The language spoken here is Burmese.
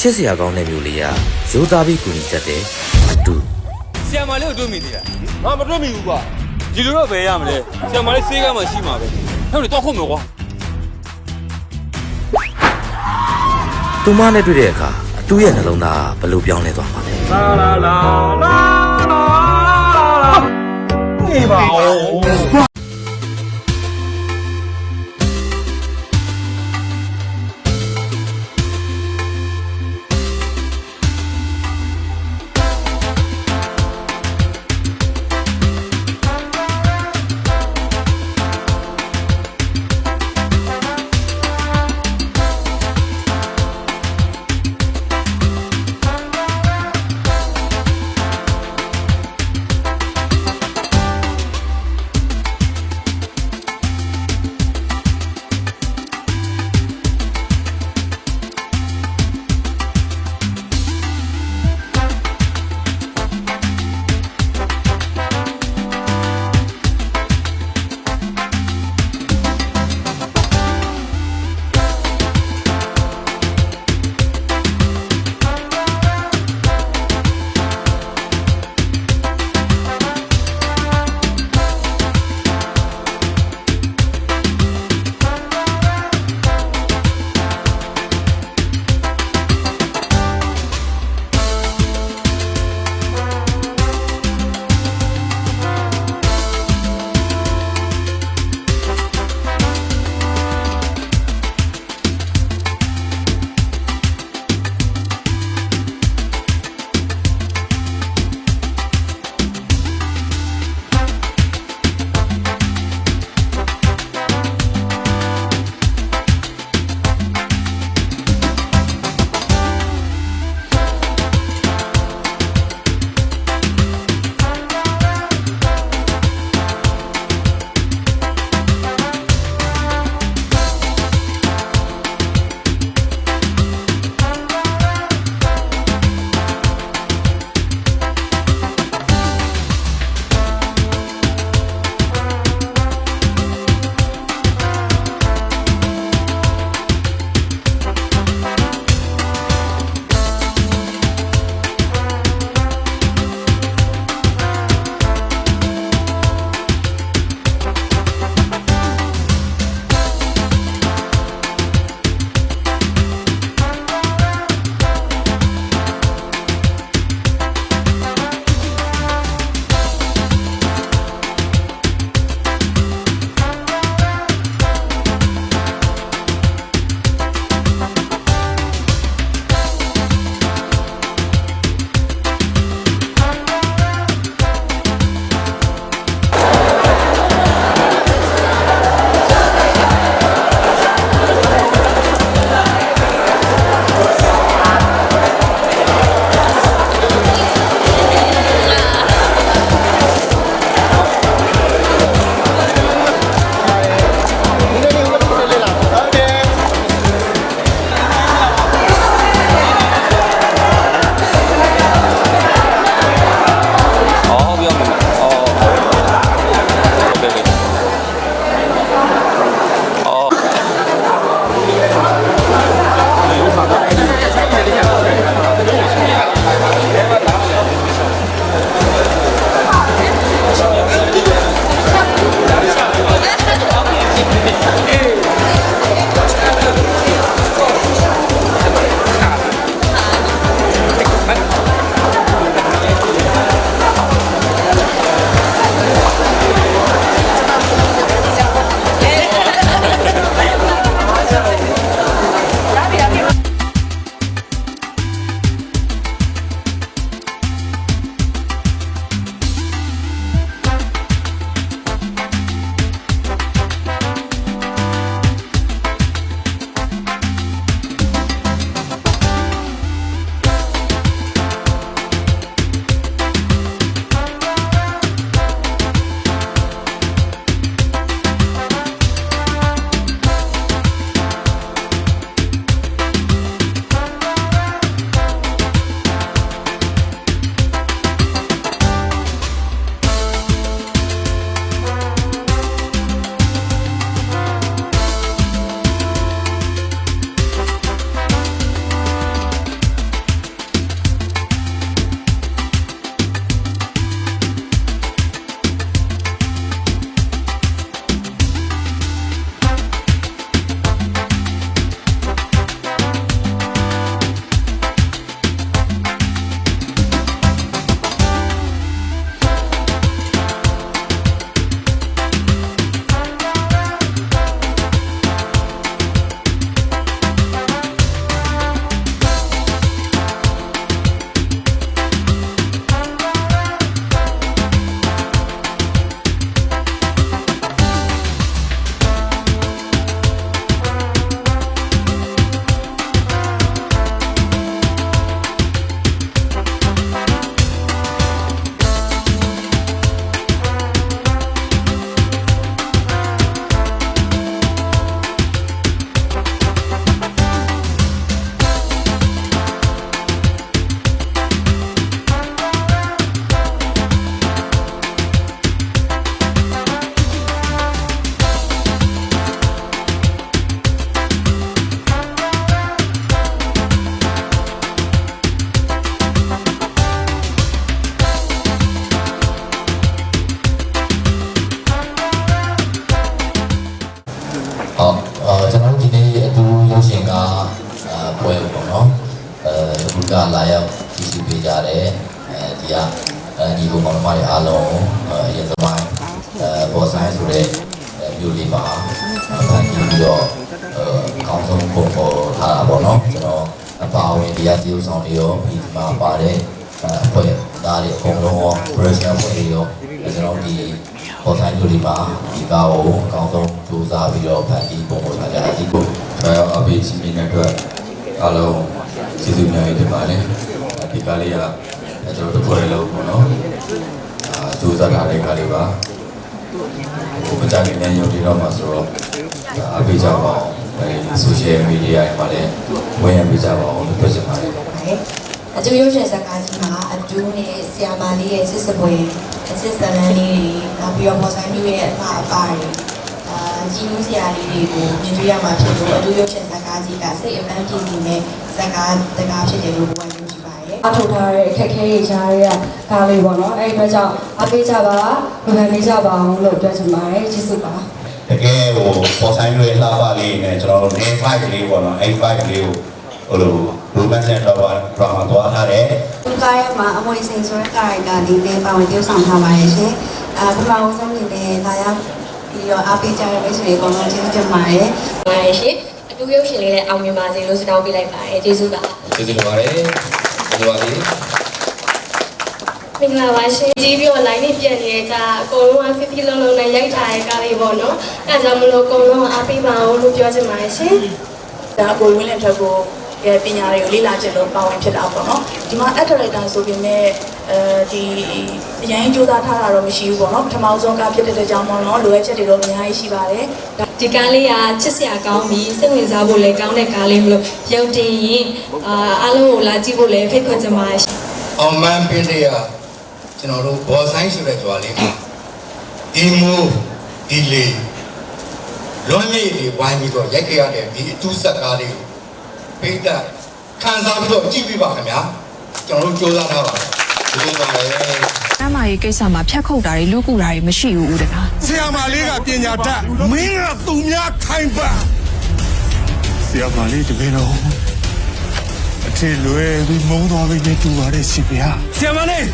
ချစ်စရာကောင်းတဲ့မျိုးလေးကရိုးသားပြီးကူညီတတ်တဲ့အတူဆီယမ်မာလေးကိုတွေ့မိသေးလားငါမတွေ့မိဘူးကွာဒီလိုတော့ဘယ်ရမလဲဆီယမ်မာလေးဆေးကမ်းမှရှိမှာပဲဟဲ့လေတော့ခုတ်မယ်ကွာသူမနဲ့တွေ့တဲ့အခါအတူရဲ့နှလုံးသားကဘယ်လိုပြောင်းလဲသွားမှာလဲလာလာလာလာလာနေပါဦး ကလာရောက်ကြည့်ရှုပေးကြတယ်အဲဒီကအဲဒီဘုံမောင်မတွေအားလုံးအရင်သမိုင်းအဲပေါ်ဆိုင်ဆိုတဲ့မြို့လေးမှာဖန်တီးပြီးတော့အဲကောင်းဆုံးပုံပေါ်ထားတာပေါ့နော်ကျွန်တော်အပါအဝင်တရားစီဆောင်တွေရောဒီမှာပါတဲ့အဖွဲ့သားတွေအကုန်လုံးရော operation အဖွဲ့တွေရောကျွန်တော်ဒီပေါ်ဆိုင်မြို့လေးမှာဒီကားကိုအကောင်းဆုံးစူးစမ်းပြီးတော့ဖန်တီးပုံပေါ်ထားကြတာဒီကိုဒါရောအပိစီမီနဲ့အတွက်အားလုံး ကျေးဇူးများကြီးတင်ပါတယ်ဒီကားလေးကကျွန်တော်တို့ဖွဲ့လို့ပေါ့နော်အာစူးစမ်းထားတဲ့ကားလေးပါဟိုမကြခင်ညရုံဒီတော့မှာဆိုတော့အပိကြပါအောင်အဲဒီဆိုရှယ်မီဒီယာမှာလည်းဝင်ရပေးကြပါအောင်လို့ပြောချင်ပါတယ်အတူရုပ်ရှင်ဇာတ်ကားကြီးမှာအတူနဲ့ဆရာမလေးရဲ့စစ်စပွဲအစစ်စလန်လေးတွေနောက်ပြီးတော့ပေါ်ဆိုင်မျိုးရဲ့အဖအဖတွေအာကြီးမှုဆရာလေးတွေကိုမြင်တွေ့ရမှာဖြစ်လို့အတူရုပ်ရှင်ဇာတ်ကားကြီးကစိတ်အပန်းပြည်စီနဲ့ ဇာတ်ကားတကားဖြစ်တယ်လို့ဘဝယုံကြည်ပါတယ်အထောက်ထားတဲ့အခက်အခဲတွေကြားရတဲ့ကားလေးပေါ့နော်အဲ့ဒီအတွက်ကြောင့်အပေးကြပါဘယ်မှမေးကြပါအောင်လို့ပြောချင်ပါတယ်ကျေးဇူးပါတကယ်ဟိုပေါ်ဆိုင်တွေလှပလေးနဲ့ကျွန်တော်တို့ day 5လေးပေါ့နော်အဲ့5လေးကိုဟိုလို romance နဲ့ drama drama သွားထားတယ်ဒီကားရဲ့မှာအမွေစိန်ဆိုတဲ့ကာရိုက်တာလေးနဲ့ပါဝင်ပြုဆောင်ထားပါတယ်ရှင်အာပထမဆုံးအနေနဲ့ဒါရောက်ပြီးတော့အားပေးကြတဲ့မိတ်ဆွေတွေအကုန်လုံးကျေးဇူးတင်ပါတယ်ပါတယ်ရှင် အတူရုပ်ရှင်လေးလည်းအောင်မြင်ပါစေလို့ဆုတောင်းပေးလိုက်ပါတယ်ကျေးဇူးပါကျေးဇူးတင်ပါတယ်ကျေးဇူးပါလေးမင်္ဂလာပါရှင်ကြီးပြီးတော့ line နဲ့ပြန်နေတဲ့ကြာအကုန်လုံးကဖိဖိလုံးလုံးနဲ့ရိုက်ထားတဲ့ကားလေးပေါ့နော်အဲဒါကြောင့်မလို့အကုန်လုံးအားပေးပါအောင်လို့ပြောချင်ပါတယ်ရှင်ဒါကိုဝင်းလင်ထက်ကိုရဲ့ပညာတွေကိုလေ့လာခြင်းလို့ပါဝင်ဖြစ်တာပေါ့နော်ဒီမှာ actor ဆိုပေမဲ့အဲဒီအရင်ကြိုးစားထားတာတော့မရှိဘူးပေါ့နော်ပထမဆုံးကဖြစ်တဲ့ကြောင့်ပေါ့နော်လိုအပ်ချက်တွေတော့အများကြီးရှိပါတယ် ဒီကားလေးကချစ်စရာကောင်းပြီးစိတ်ဝင်စားဖို့လည်းကောင်းတဲ့ကားလေးမလို့ရုပ်တင်ရင်အာအားလုံးကိုလာကြည့်ဖို့လည်းဖိတ်ခေါ်ချင်ပါတယ်ရှင်အောင်မန်းပင်တွေကကျွန်တော်တို့ဘော်ဆိုင်ဆိုတဲ့ကြွားလေးမှာဒီမူဒီလေလွန်မြေတွေဝိုင်းပြီးတော့ရိုက်ခဲ့ရတဲ့ဒီအတူဆက်ကားလေးကိုပိတ်သက်ခံစားပြီးတော့ကြည့်ပြပါခင်ဗျာကျွန်တော်တို့စူးစမ်းထားပါတယ်ဒီလိုပါလေ။ အမကြီးကိစ္စမှာဖြတ်ခုတ်တာတွေလူကူတာတွေမရှိဘူးဦးတကားဆရာမလေးကပညာတတ်မင်းကသူများခိုင်းပါဆရာမလေးတကယ်တော့အထင်လွယ်ပြီးမုန်းသွားပြီနဲ့တူပါတဲ့ရှင်ဗျာဆရာမလေး